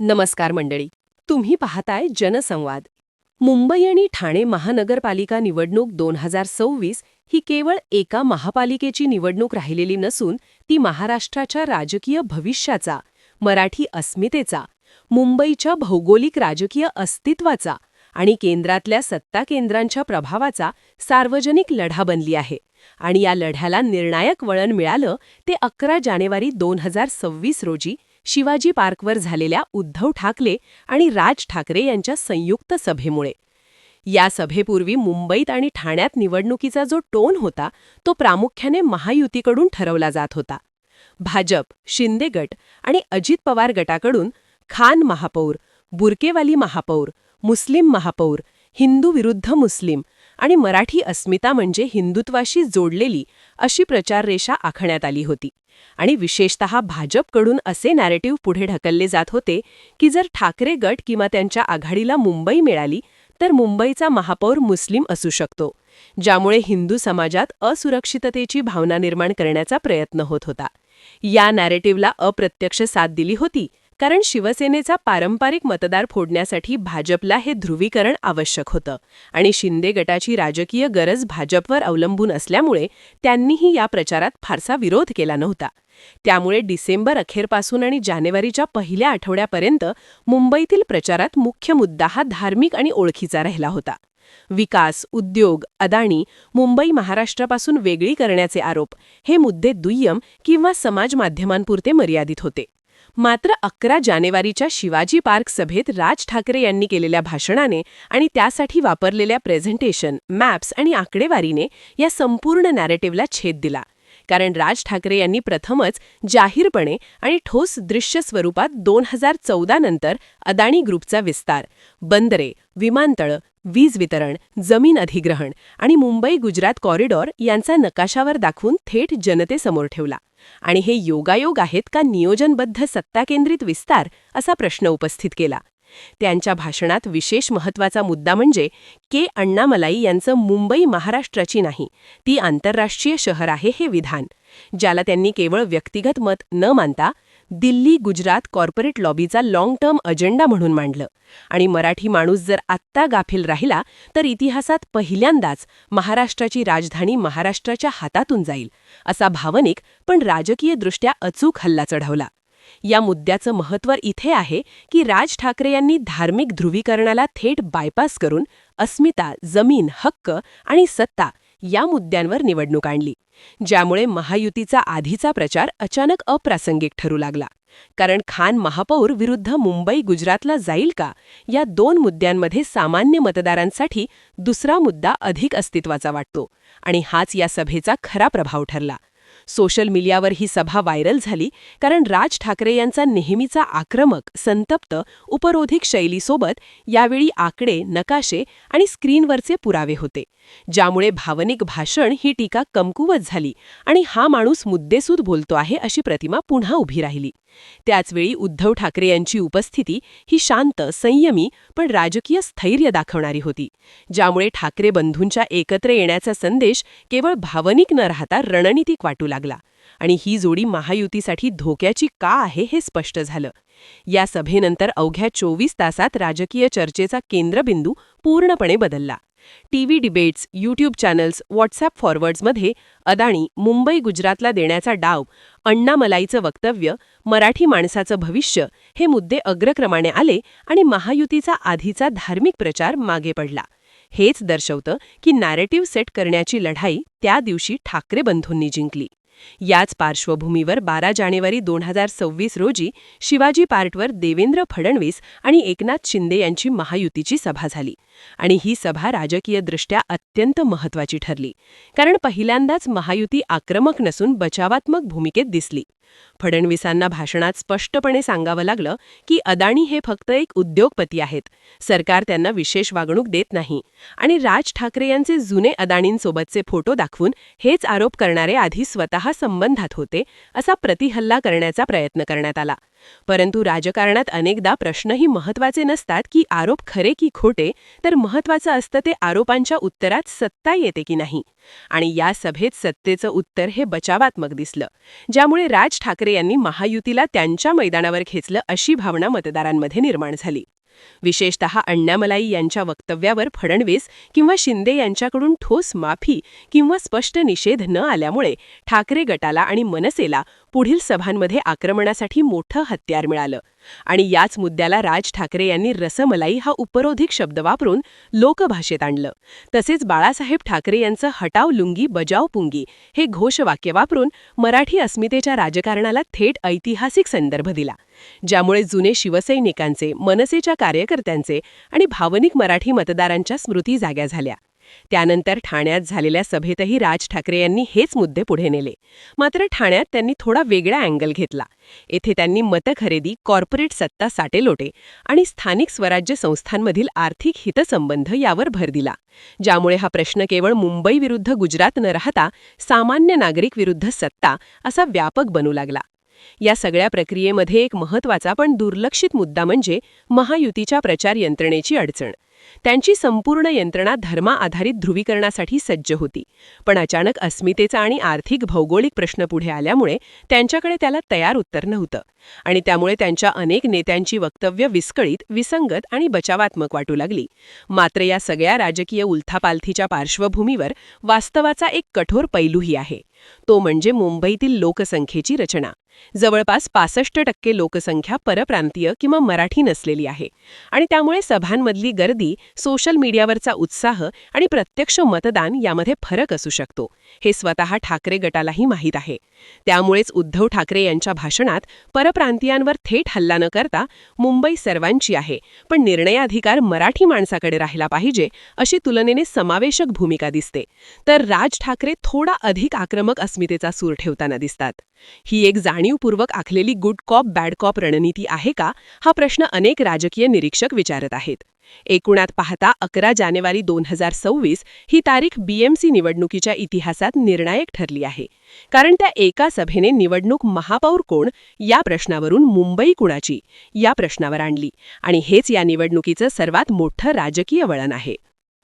नमस्कार मंडळी. तुम्ही पाहताय जनसंवाद. मुंबई आणि ठाणे महानगरपालिका निवडणूक दोन हजार सव्वीस ही केवळ एका महापालिकेची निवडणूक राहिलेली नसून ती महाराष्ट्राच्या राजकीय भविष्याचा मराठी अस्मितेचा मुंबईच्या भौगोलिक राजकीय अस्तित्वाचा आणि केंद्रातल्या सत्ता केंद्रांच्या प्रभावाचा सार्वजनिक लढा बनली आहे आणि या लढ्याला निर्णायक वळण मिळालं ते अकरा जानेवारी दोन हजार सव्वीस रोजी शिवाजी पार्कवर झालेल्या उद्धव ठाकरे आणि राज ठाकरे यांच्या संयुक्त सभेमुळे. या सभेपूर्वी मुंबईत आणि ठाण्यात निवडणुकीचा जो टोन होता तो प्रामुख्याने महायुतीकडून ठरवला जात होता. भाजप शिंदे गट आणि अजित पवार गटाकडून खान महापौर बुरकेवाली महापौर मुस्लिम महापौर हिंदू विरुद्ध मुस्लिम आणि मराठी अस्मिता म्हणजे हिंदुत्वाशी जोडलेली अशी प्रचाररेषा आखण्यात आली होती. आणि विशेषतः भाजपकडून असे नॅरेटिव्ह पुढे ढकलले जात होते की जर ठाकरे गट किंवा त्यांच्या आघाडीला मुंबई मिळाली तर मुंबईचा महापौर मुस्लिम असू शकतो ज्यामुळे हिंदू समाजात असुरक्षिततेची भावना निर्माण करण्याचा प्रयत्न होत होता. या नॅरेटिव्हला अप्रत्यक्ष साथ दिली होती कारण शिवसेनेचा पारंपरिक मतदार फोडण्यासाठी भाजपला हे ध्रुवीकरण आवश्यक होतं आणि शिंदे गटाची राजकीय गरज भाजपवर अवलंबून असल्यामुळे त्यांनीही या प्रचारात फारसा विरोध केला नव्हता. त्यामुळे डिसेंबर अखेरपासून आणि जानेवारीच्या पहिल्या आठवड्यापर्यंत मुंबईतील प्रचारात मुख्य मुद्दा हा धार्मिक आणि ओळखीचा राहिला होता. विकास उद्योग अदाणी मुंबई महाराष्ट्रापासून वेगळी करण्याचे आरोप हे मुद्दे दुय्यम किंवा समाज माध्यमांपुरते मर्यादित होते. मात्र अकरा जानेवारीच्या शिवाजी पार्क सभेत राज ठाकरे यांनी केलेल्या भाषणाने आणि त्यासाठी वापरलेल्या प्रेझेंटेशन मॅप्स आणि आकडेवारीने या संपूर्ण नॅरेटिव्हला छेद दिला. कारण राज ठाकरे यांनी प्रथमच जाहीरपणे आणि ठोस दृश्य स्वरूपात दोन हजार चौदा नंतर अदाणी ग्रुपचा विस्तार बंदरे विमानतळ वीज वितरण जमीन अधिग्रहण आणि मुंबई गुजरात कॉरिडॉर यांचा नकाशावर दाखवून थेट जनतेसमोर ठेवला. आणि हे योगायोग आहेत का नियोजनबद्ध सत्ताकेंद्रित विस्तार असा प्रश्न उपस्थित केला. त्यांच्या भाषणात विशेष महत्त्वाचा मुद्दा म्हणजे के अण्णामलाई यांचं मुंबई महाराष्ट्राची नाही ती आंतरराष्ट्रीय शहर आहे हे विधान ज्याला त्यांनी केवळ व्यक्तिगत मत न मानता दिल्ली गुजरात कॉर्पोरेट लॉबीचा लाँग टर्म अजेंडा म्हणून मांडलं. आणि मराठी माणूस जर आत्ता गाफील राहिला तर इतिहासात पहिल्यांदाच महाराष्ट्राची राजधानी महाराष्ट्राच्या हातातून जाईल असा भावनिक पण राजकीयदृष्ट्या अचूक हल्ला चढवला. या मुद्द्याचं महत्त्व इथे आहे की राज ठाकरे यांनी धार्मिक ध्रुवीकरणाला थेट बायपास करून अस्मिता जमीन हक्क आणि सत्ता या मुद्द्यांवर निवडणूक आणली. ज्यामुळे महायुतीचा आधीचा प्रचार अचानक अप्रासंगिक ठरू लागला. कारण खान महापौर विरुद्ध मुंबई गुजरातला जाईल का? या दोन मुद्द्यांमध्ये सामान्य मतदारांसाठी दुसरा मुद्दा अधिक अस्तित्वाचा वाटतो. आणि हाच या सभेचा खरा प्रभाव ठरला. सोशल मीडियावर ही सभा व्हायरल झाली कारण राज ठाकरे यांचा नेहमीचा आक्रमक संतप्त उपरोधिक शैलीसोबत यावेळी आकडे नकाशे आणि स्क्रीनवरचे पुरावे होते ज्यामुळे भावनिक भाषण ही टीका कमकुवत झाली आणि हा माणूस मुद्देसूद बोलतो आहे अशी प्रतिमा पुन्हा उभी राहिली. त्याचवेळी उद्धव ठाकरे यांची उपस्थिती ही शांत संयमी पण राजकीय स्थैर्य दाखवणारी होती ज्यामुळे ठाकरे बंधूंच्या एकत्र येण्याचा संदेश केवळ भावनिक न राहता रणनीतिक वाटू लागला. लागला. आणि ही जोडी महायुतीसाठी धोक्याची का आहे हे स्पष्ट झालं. या सभेनंतर अवघ्या चोवीस तासात राजकीय चर्चेचा केंद्रबिंदू पूर्णपणे बदलला. TV debates YouTube channels WhatsApp फॉरवर्ड्समध्ये Adani Mumbai गुजरातला देण्याचा डाव अण्णामलाईचं वक्तव्य मराठी माणसाचं भविष्य हे मुद्दे अग्रक्रमाने आले आणि महायुतीचा आधीचा धार्मिक प्रचार मागे पडला. हेच दर्शवतं की नॅरेटिव्ह सेट करण्याची लढाई त्या दिवशी ठाकरे बंधूंनी जिंकली. याच पार्श्वभूमीवर बारा जानेवारी दोन हजार सव्वीस रोजी शिवाजी पार्टवर देवेंद्र फडणवीस आणि एकनाथ शिंदे यांची महायुतीची सभा झाली. आणि ही सभा राजकीयदृष्ट्या अत्यंत महत्वाची ठरली. कारण पहिल्यांदाच महायुती आक्रमक नसून बचावात्मक भूमिकेत दिसली. फडणवीसांना भाषणात स्पष्टपणे सांगावं लागलं की अदाणी हे फक्त एक उद्योगपती आहेत. सरकार त्यांना विशेष वागणूक देत नाही. आणि राज ठाकरे यांचे जुने अदाणींसोबतचे फोटो दाखवून हेच आरोप करणारे आधी स्वतः संबंधात होते असा प्रतिहल्ला करण्याचा प्रयत्न करण्यात आला. परंतु राजकारणात अनेकदा प्रश्नही महत्त्वाचे नसतात की आरोप खरे की खोटे तर महत्वाचं असतं ते आरोपांच्या उत्तरात सत्ता येते की नाही. आणि या सभेत सत्तेचं उत्तर हे बचावात्मक दिसलं ज्यामुळे राज ठाकरे यांनी महायुतीला त्यांच्या मैदानावर खेचलं अशी भावना मतदारांमध्ये निर्माण झाली. विशेषतः अण्णामलाई यांच्या वक्तव्यावर फडणवीस किंवा शिंदे यांच्याकडून ठोस माफी किंवा स्पष्ट निषेध न आल्यामुळे ठाकरे गटाला आणि मनसेला पुढील सभांमध्ये आक्रमणासाठी मोठं हत्यार मिळालं. आणि याच मुद्द्याला राज ठाकरे यांनी रसमलाई हा उपरोधिक शब्द वापरून लोकभाषेत आणलं. तसेच बाळासाहेब ठाकरे यांचं हटाव लुंगी बजाव पुंगी हे घोषवाक्य वापरून मराठी अस्मितेच्या राजकारणाला थेट ऐतिहासिक संदर्भ दिला. ज्यामुळे जुने शिवसैनिकांचे मनसेच्या कार्यकर्त्यांचे आणि भावनिक मराठी मतदारांच्या स्मृती जाग्या झाल्या. त्यानंतर ठाण्यात झालेल्या सभेतही राज ठाकरे यांनी हेच मुद्दे पुढे नेले. मात्र ठाण्यात त्यांनी थोडा वेगळा अँगल घेतला. येथे त्यांनी मतखरेदी कॉर्पोरेट सत्ता साटेलोटे आणि स्थानिक स्वराज्य संस्थांमधील आर्थिक हितसंबंध यावर भर दिला. ज्यामुळे हा प्रश्न केवळ मुंबई विरुद्ध गुजरात न राहता सामान्य नागरिक विरुद्ध सत्ता असा व्यापक बनू लागला. या सगळ्या प्रक्रियेमध्ये एक महत्त्वाचा पण दुर्लक्षित मुद्दा म्हणजे महायुतीच्या प्रचार यंत्रणेची अडचण. त्यांची संपूर्ण यंत्रणा धर्मा आधारित ध्रुवीकरणासाठी सज्ज होती. पण अचानक अस्मितेचा आणि आर्थिक भौगोलिक प्रश्न पुढे आल्यामुळे त्यांच्याकडे त्याला तयार उत्तर नव्हतं. आणि त्यामुळे त्यांच्या अनेक नेत्यांची वक्तव्य विस्कळीत विसंगत आणि बचावात्मक वाटू लागली. मात्र या सगळ्या राजकीय उलथापालथीच्या पार्श्वभूमीवर वास्तवाचा एक कठोर पैलूही आहे. तो म्हणजे मुंबईतील लोकसंख्येची रचना. जवळपास पासष्ट टक्के लोकसंख्या परप्रांतीय किंवा मराठी नसलेली आहे. आणि त्यामुळे सभांमधली गर्दी सोशल मीडियावरचा उत्साह आणि प्रत्यक्ष मतदान यामध्ये फरक असू शकतो. हे स्वतः ठाकरे गटालाही माहीत आहे. त्यामुळेच उद्धव ठाकरे यांच्या भाषणात परप्रांतीयांवर थेट हल्ला न करता मुंबई सर्वांची आहे. पण निर्णयाधिकार मराठी माणसाकडे राहिला पाहिजे अशी तुलनेने समावेशक भूमिका दिसते. तर राज ठाकरे थोडा अधिक आक्रमक अस्मितेचा सूर ठेवताना दिसतात. ही एक जाणीवपूर्वक आखलेली गुड कॉप बॅड कॉप रणनीती आहे का? हा प्रश्न अनेक राजकीय निरीक्षक विचारत आहेत. एकूणात पाहता अकरा जानेवारी दोन हजार सव्वीस ही तारीख बीएमसी निवडणुकीच्या इतिहासात निर्णायक ठरली आहे. कारण त्या एका सभेने निवडणूक महापौर कोण या प्रश्नावरून मुंबई कुणाची? या प्रश्नावर आणली. आणि हेच या निवडणुकीचं सर्वात मोठं राजकीय वळण आहे.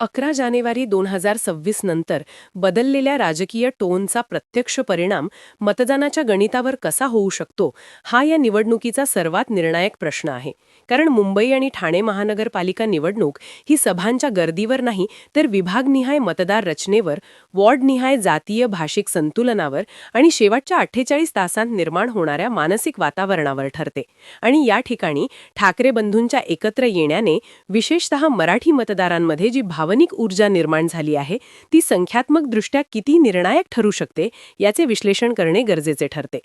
अकरा जानेवारी दोन हजार सव्वीस नंतर बदललेल्या राजकीय टोनचा प्रत्यक्ष परिणाम मतदानाच्या गणितावर कसा होऊ शकतो हा या निवडणुकीचा सर्वात निर्णायक प्रश्न आहे. कारण मुंबई आणि ठाणे महानगरपालिका निवडणूक ही सभांच्या गर्दीवर नाही तर विभागनिहाय मतदार रचनेवर वॉर्डनिहाय जातीय भाषिक संतुलनावर आणि शेवटच्या अठ्ठेचाळीस तासांत निर्माण होणाऱ्या मानसिक वातावरणावर ठरते. आणि या ठिकाणी ठाकरे बंधूंच्या एकत्र येण्याने विशेषतः मराठी मतदारांमध्ये जी भावनिक ऊर्जा निर्माण झाली आहे. ती संख्यात्मकदृष्ट्या किती निर्णायक ठरू शकते याचे विश्लेषण करणे गरजेचे ठरते.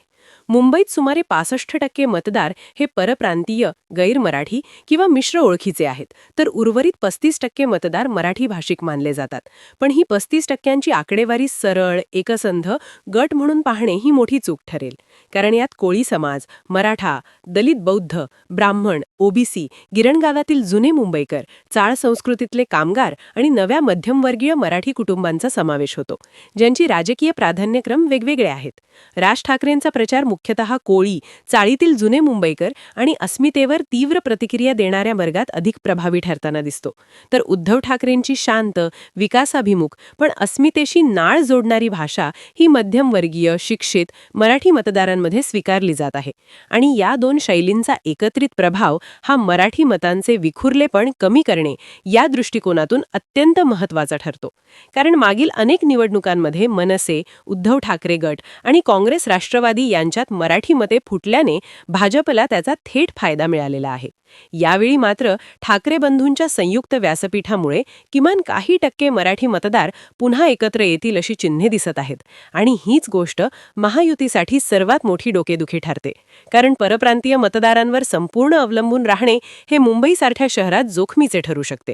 मुंबईत सुमारे पासष्ट टक्के मतदार हे परप्रांतीय गैरमराठी किंवा मिश्र ओळखीचे आहेत. तर उर्वरित पस्तीस टक्के मतदार मराठी भाषिक मानले जातात. पण ही पस्तीस टक्क्यांची आकडेवारी सरळ एकसंध गट म्हणून पाहणे ही मोठी चूक ठरेल. कारण यात कोळी समाज मराठा दलित बौद्ध ब्राह्मण ओबीसी गिरणगावातील जुने मुंबईकर चाळ संस्कृतीतले कामगार आणि नव्या मध्यमवर्गीय मराठी कुटुंबांचा समावेश होतो. ज्यांची राजकीय प्राधान्यक्रम वेगवेगळे आहेत. राज ठाकरेंचा प्रचार मुख्यतः कोळी चाळीतील जुने मुंबईकर आणि अस्मितेवर तीव्र प्रतिक्रिया देणाऱ्या वर्गात अधिक प्रभावी ठरताना दिसतो. तर उद्धव ठाकरेंची शांत विकासाभिमुख पण अस्मितेशी नाळ जोडणारी भाषा ही मध्यमवर्गीय शिक्षित मराठी मतदारांमध्ये स्वीकारली जात आहे. आणि या दोन शैलींचा एकत्रित प्रभाव हा मराठी मतांचे विखुरलेपण कमी करणे या दृष्टिकोनातून अत्यंत महत्त्वाचा ठरतो. कारण मागील अनेक निवडणुकांमध्ये मनसे उद्धव ठाकरे गट आणि काँग्रेस राष्ट्रवादी यांच्यात मराठी मते फुटल्याने भाजपला त्याचा थेट फायदा मिळालेला आहे. यावेळी मात्र ठाकरे बंधूंच्या संयुक्त व्यासपीठामुळे किमान काही टक्के मराठी मतदार पुन्हा एकत्र येतील अशी चिन्हे दिसत आहेत. आणि हीच गोष्ट महायुतीसाठी सर्वात मोठी डोकेदुखी ठरते. कारण परप्रांतीय मतदारांवर संपूर्ण अवलंबून राहणे हे मुंबईसारख्या शहरात जोखमीचे ठरू शकते.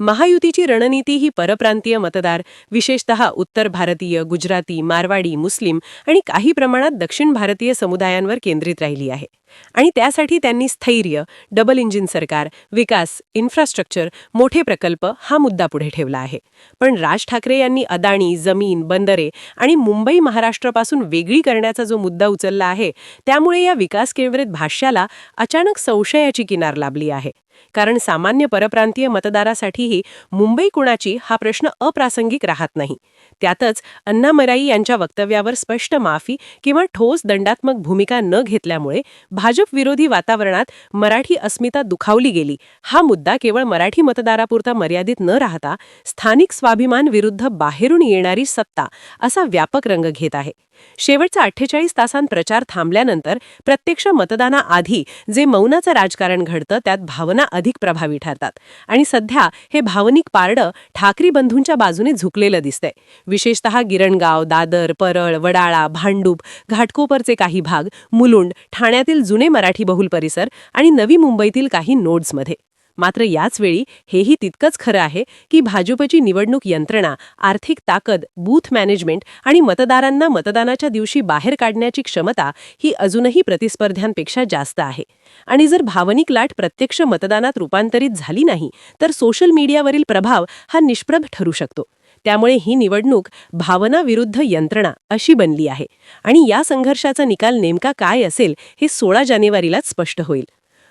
महायुतीची रणनीती ही परप्रांतीय मतदार विशेषतः उत्तर भारतीय गुजराती मारवाडी मुस्लिम आणि काही प्रमाणात दक्षिण भारतीय समुदायांवर केंद्रित राहिली आहे. आणि त्यासाठी त्यांनी स्थैर्य डबल इंजिन सरकार विकास इन्फ्रास्ट्रक्चर मोठे प्रकल्प हा मुद्दा पुढे ठेवला आहे. पण राज ठाकरे यांनी अदाणी जमीन बंदरे आणि मुंबई महाराष्ट्रापासून वेगळी करण्याचा जो मुद्दा उचलला आहे त्यामुळे या विकास केंद्रित भाष्याला अचानक संशयाची किनार लाभली आहे. कारण सामान्य परप्रांतीय मतदारासाठीही मुंबई कुणाची हा प्रश्न अप्रासंगिक राहत नाही. त्यातच अण्णामराई यांच्या वक्तव्यावर स्पष्ट माफी किंवा ठोस दंडात्मक भूमिका न घेतल्यामुळे भाजप विरोधी वातावरणात मराठी अस्मिता दुखावली गेली. हा मुद्दा केवळ मराठी मतदारापुरता मर्यादित न राहता स्थानिक स्वाभिमान विरुद्ध बाहेरून येणारी सत्ता असा व्यापक रंग घेत आहे. शेवटचा अठ्ठेचाळीस तासांत प्रचार थांबल्यानंतर प्रत्यक्ष मतदानाआधी जे मौनाचं राजकारण घडतं त्यात भावना अधिक प्रभावी ठरतात. आणि सध्या हे भावनिक पारडं ठाकरी बंधूंच्या बाजूने झुकलेलं दिसतंय. विशेषतः गिरणगाव दादर परळ वडाळा भांडूप घाटकोपरचे काही भाग मुलुंड ठाण्यातील जुने मराठी बहुल परिसर आणि नवी मुंबईतील काही नोड्समध्ये. मात्र याचवेळी हेही तितकंच खरं आहे की भाजपची निवडणूक यंत्रणा आर्थिक ताकद बूथ मॅनेजमेंट आणि मतदारांना मतदानाच्या दिवशी बाहेर काढण्याची क्षमता ही अजूनही प्रतिस्पर्ध्यांपेक्षा जास्त आहे. आणि जर भावनिक लाट प्रत्यक्ष मतदानात रूपांतरित झाली नाही तर सोशल मीडियावरील प्रभाव हा निष्प्रभ ठरू शकतो. त्यामुळे ही निवडणूक भावना विरुद्ध यंत्रणा अशी बनली आहे. आणि या संघर्षाचा निकाल नेमका काय असेल हे सोळा जानेवारीलाच स्पष्ट होईल.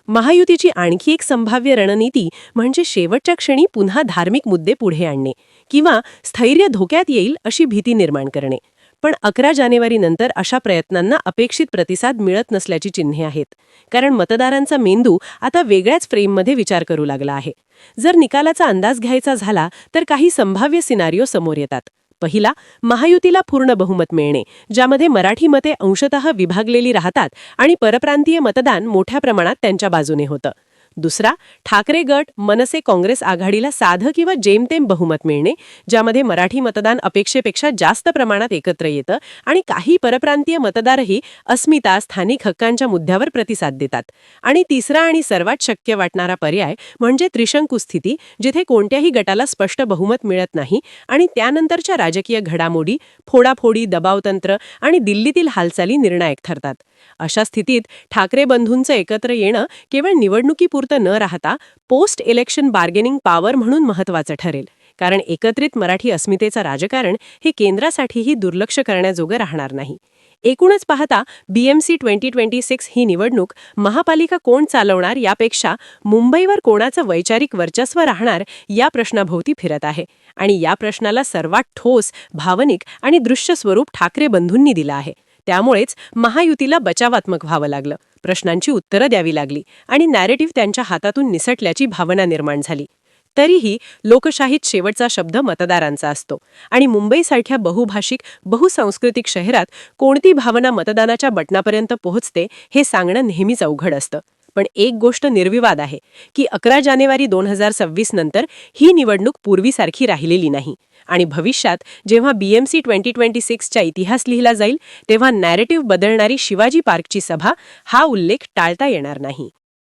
महायुतीची आणखी एक संभाव्य रणनीती म्हणजे शेवटच्या क्षणी पुन्हा धार्मिक मुद्दे पुढे आणणे किंवा स्थैर्य धोक्यात येईल अशी भीती निर्माण करणे. पण अकरा जानेवारीनंतर अशा प्रयत्नांना अपेक्षित प्रतिसाद मिळत नसल्याची चिन्हे आहेत. कारण मतदारांचा मेंदू आता वेगळ्याच फ्रेममध्ये विचार करू लागला आहे. जर निकालाचा अंदाज घ्यायचा झाला तर काही संभाव्य सिनारिओ समोर येतात. पहिला महायुतीला पूर्ण बहुमत मिळणे ज्यामध्ये मराठी मते अंशतः विभागलेली राहतात आणि परप्रांतीय मतदान मोठ्या प्रमाणात त्यांच्या बाजूने होतं. दुसरा ठाकरे गट मनसे काँग्रेस आघाडीला साधं किंवा जेमतेम बहुमत मिळणे ज्यामध्ये मराठी मतदान अपेक्षेपेक्षा जास्त प्रमाणात एकत्र येतं आणि काही परप्रांतीय मतदारही अस्मिता स्थानिक हक्कांच्या मुद्द्यावर प्रतिसाद देतात. आणि तिसरा आणि सर्वात शक्य वाटणारा पर्याय म्हणजे त्रिशंकू स्थिती जिथे कोणत्याही गटाला स्पष्ट बहुमत मिळत नाही आणि त्यानंतरच्या राजकीय घडामोडी फोडाफोडी दबावतंत्र आणि दिल्लीतील हालचाली निर्णायक ठरतात. अशा स्थितीत ठाकरे बंधूंचं एकत्र येणं केवळ तात्पुरतं न राहता पोस्ट इलेक्शन बार्गेनिंग पॉवर म्हणून महत्वाचं ठरेल. कारण एकत्रित मराठी अस्मितेचं राजकारण हे केंद्रासाठीही दुर्लक्ष करण्याजोगं राहणार नाही. एकूणच पाहता बीएमसी ट्वेंटी ट्वेंटी सिक्स ही निवडणूक महापालिका कोण चालवणार यापेक्षा मुंबईवर कोणाचं वैचारिक वर्चस्व राहणार या प्रश्नाभोवती फिरत आहे. आणि या प्रश्नाला सर्वात ठोस भावनिक आणि दृश्य स्वरूप ठाकरे बंधूंनी दिलं आहे. त्यामुळेच महायुतीला बचावात्मक व्हावं लागलं. प्रश्नांची उत्तरं द्यावी लागली आणि नॅरेटिव्ह त्यांच्या हातातून निसटल्याची भावना निर्माण झाली. तरीही लोकशाहीत शेवटचा शब्द मतदारांचा असतो आणि मुंबईसारख्या बहुभाषिक बहुसांस्कृतिक शहरात कोणती भावना मतदानाच्या बटनापर्यंत पोहोचते हे सांगणं नेहमीच अवघड असतं. पण एक गोष्ट निर्विवाद आहे की अकरा जानेवारी दोन हजार सव्वीस नंतर ही निवडणूक पूर्वीसारखी राहिलेली नाही. आणि भविष्यात जेव्हा बीएमसी ट्वेंटी ट्वेंटी सिक्सचा इतिहास लिहिला जाईल तेव्हा नॅरेटिव्ह बदलणारी शिवाजी पार्कची सभा हा उल्लेख टाळता येणार नाही.